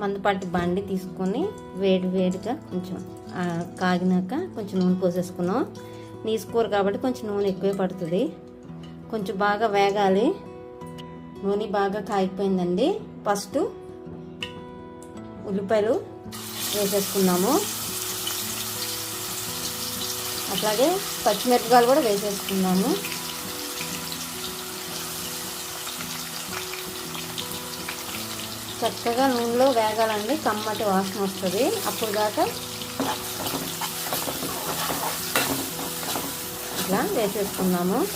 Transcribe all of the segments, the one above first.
మందపాటి బండి తీసుకొని వేడి వేడిగా కొంచెం కాగినాక కొంచెం నూనె పోసేసుకున్నాం. నీసు కూర కాబట్టి కొంచెం నూనె ఎక్కువే పడుతుంది. కొంచెం బాగా వేగాలి. నూనె బాగా కాగిపోయిందండి. ఫస్ట్ ఉల్లిపాయలు వేసేసుకున్నాము. అట్లాగే పచ్చిమిరపకాయలు కూడా వేసేసుకున్నాము. చక్కగా నూనెలో వేగాలండి. కమ్మటి వాసన వస్తుంది. అప్పుడు దాకా ఇట్లా వేసేసుకున్నాము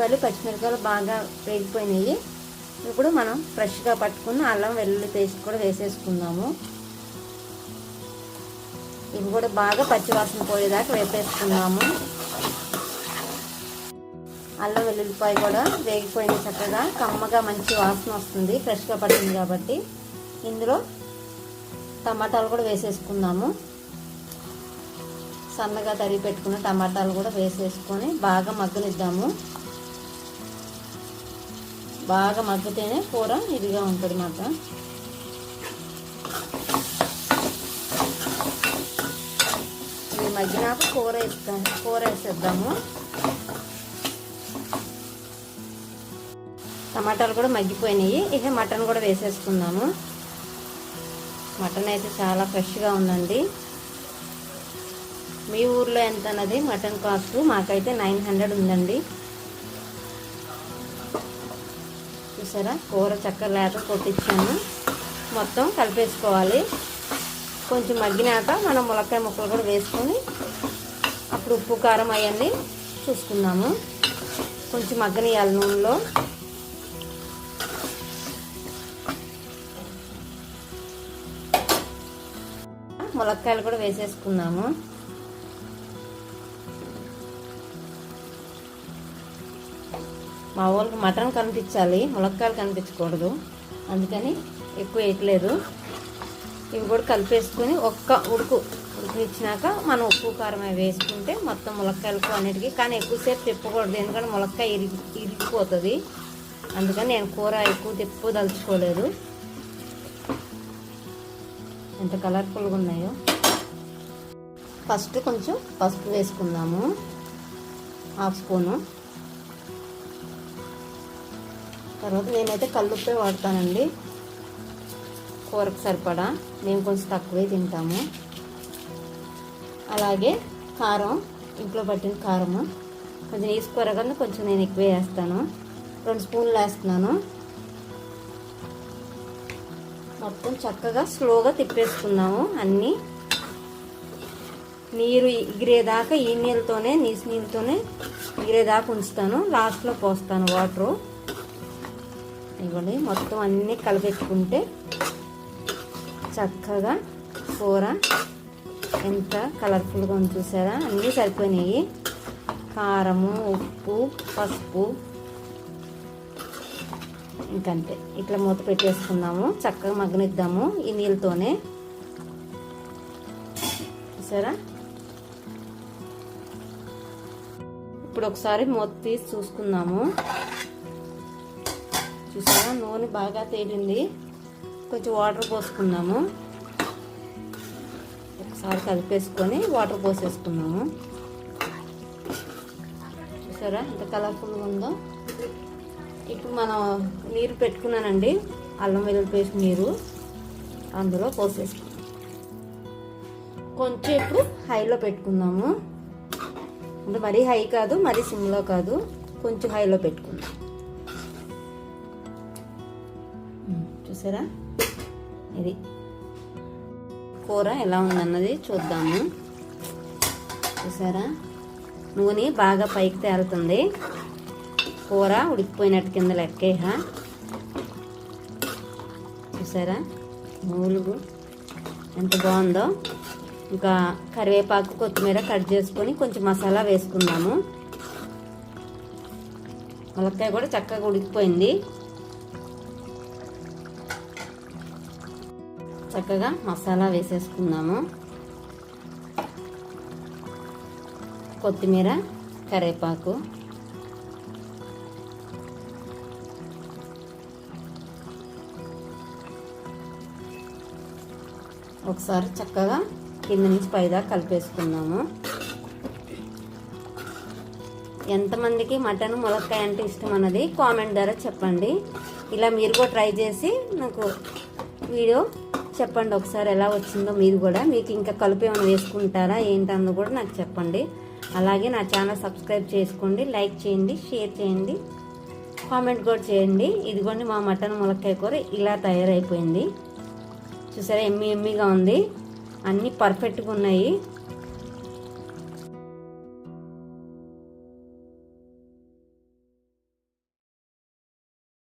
ఉల్లిపాయలు పచ్చిమిరపకాయలు బాగా వేగిపోయినాయి. ఇప్పుడు మనం ఫ్రెష్గా పట్టుకున్న అల్లం వెల్లుల్లి పేస్ట్ కూడా వేసేసుకుందాము. ఇవి కూడా బాగా పచ్చివాసన పోయేదాకా వేపేసుకుందాము. అల్లం వెల్లుల్లిపాయ కూడా వేగిపోయింది చక్కగా. కమ్మగా మంచి వాసన వస్తుంది ఫ్రెష్గా పట్టింది కాబట్టి. ఇందులో టమాటాలు కూడా వేసేసుకుందాము. సన్నగా తరిగి పెట్టుకున్న టమాటాలు కూడా వేసేసుకొని బాగా మగ్గనిద్దాము. బాగా మగ్గితేనే కూర ఇదిగా ఉంటుంది మాట ఇది మగ్గినాక కూర వేస్తాం కూర వేసేద్దాము. టమాటాలు కూడా మగ్గిపోయినాయి. ఇక మటన్ కూడా వేసేసుకుందాము. మటన్ అయితే చాలా ఫ్రెష్గా ఉందండి. మీ ఊర్లో ఎంత అన్నది మటన్ కాస్ట్? మాకైతే నైన్ హండ్రెడ్ ఉందండి. చూసారా? కూర చక్క లేక కొట్టించాను. మొత్తం కలిపేసుకోవాలి. కొంచెం మగ్గినాక మనం ములక్కాయ ముక్కలు కూడా వేసుకొని అప్పుడు ఉప్పు కారం అవన్నీ చూసుకుందాము. కొంచెం మగ్గనియాలి నూనెలో. ములక్కాయలు కూడా వేసేసుకుందాము. మా వాళ్ళకి మటన్ కనిపించాలి ములక్కాయలు కనిపించకూడదు. అందుకని ఎక్కువ వేయట్లేదు. ఇవి కూడా కలిపేసుకొని ఒక్క ఉడుకు ఉడికిచ్చినాక మనం ఉప్పు కారం అవి వేసుకుంటే మొత్తం ములక్కాయలకు అన్నిటికీ. కానీ ఎక్కువసేపు తిప్పకూడదు ఎందుకంటే ములక్కాయ ఇరిగి ఇరిగిపోతుంది. అందుకని నేను కూర ఎక్కువ తిప్పు దలుచుకోలేదు ఎంత కలర్ఫుల్గా ఉన్నాయో. ఫస్ట్ కొంచెం పసుపు వేసుకుందాము. Half spoon. తర్వాత నేనైతే కల్లుప్పే వాడతానండి. కూరకు సరిపడా. మేము కొంచెం తక్కువే తింటాము. అలాగే కారం ఇంట్లో పట్టిన కారము. కొంచెం వేసుకోర కన్నా కొంచెం నేను ఎక్కువ వేస్తాను. రెండు స్పూన్లు వేస్తున్నాను. మొత్తం చక్కగా స్లోగా తిప్పేసుకున్నాము అన్నీ. నీరు ఇగిరేదాకా ఈ నీళ్ళతోనే నీసు నీళ్ళతోనే ఇగిరేదాకా ఉంచుతాను. లాస్ట్లో పోస్తాను వాటరు. ఇవ్వండి మొత్తం అన్నీ కలిపెట్టుకుంటే చక్కగా కూర ఎంత కలర్ఫుల్గా ఉంది చూసారా? అన్నీ సరిపోయినాయి. కారము ఉప్పు పసుపు ఇంకంతే. ఇట్లా మూత పెట్టేసుకుందాము చక్కగా మగ్గనిద్దాము ఈ నీళ్ళతోనే. చూసారా? ఇప్పుడు ఒకసారి మూత తీసి చూసుకుందాము. చూసారా? నూనె బాగా తేలింది. కొంచెం వాటర్ పోసుకుందాము ఒకసారి కలిపేసుకొని వాటర్ పోసేసుకున్నాము. చూసారా? ఎంత కలర్ఫుల్గా ఉందో. ఇప్పుడు మనం నీరు పెట్టుకున్నానండి. అల్లం వెల్లుల్లి పేస్ట్ నీరు అందులో పోసేసుకున్నాం. కొంచెం ఇప్పుడు హైలో పెట్టుకుందాము. అంటే మరీ హై కాదు మరీ సిమ్లో కాదు. కొంచెం హైలో పెట్టుకుందాం. చూసారా? ఇది. కూర ఎలా ఉందన్నది చూద్దాము. చూసారా? నూనె బాగా పైకి తేలుతుంది. కూర ఉడికిపోయినట్టు కింద లెక్కేహ. చూసారా? మూలుగు ఎంత బాగుందో. ఇంకా కరివేపాకు కొత్తిమీర కట్ చేసుకొని కొంచెం మసాలా వేసుకుందాము. ములక్కాయ కూడా చక్కగా ఉడికిపోయింది. చక్కగా మసాలా వేసేసుకుందాము. కొత్తిమీర కరేపాకు ఒకసారి చక్కగా కింద నుంచి పైదా కలిపేసుకుందాము. ఎంతమందికి మటన్ ములక్కాయ అంటే ఇష్టం అన్నది కామెంట్ ద్వారా చెప్పండి. ఇలా మీరు కూడా ట్రై చేసి నాకు వీడియో చెప్పండి ఒకసారి ఎలా వచ్చిందో మీరు కూడా. మీకు ఇంకా కలుపు ఏమైనా వేసుకుంటారా ఏంటన్నది కూడా నాకు చెప్పండి. అలాగే నా ఛానల్ సబ్స్క్రైబ్ చేసుకోండి లైక్ చేయండి షేర్ చేయండి కామెంట్ కూడా చేయండి. ఇదిగోండి మా మటన్ ములక్కాయ కూర ఇలా తయారైపోయింది. చూసారా ఎమ్మి ఎమ్మిగా ఉంది. అన్నీ పర్ఫెక్ట్గా ఉన్నాయి.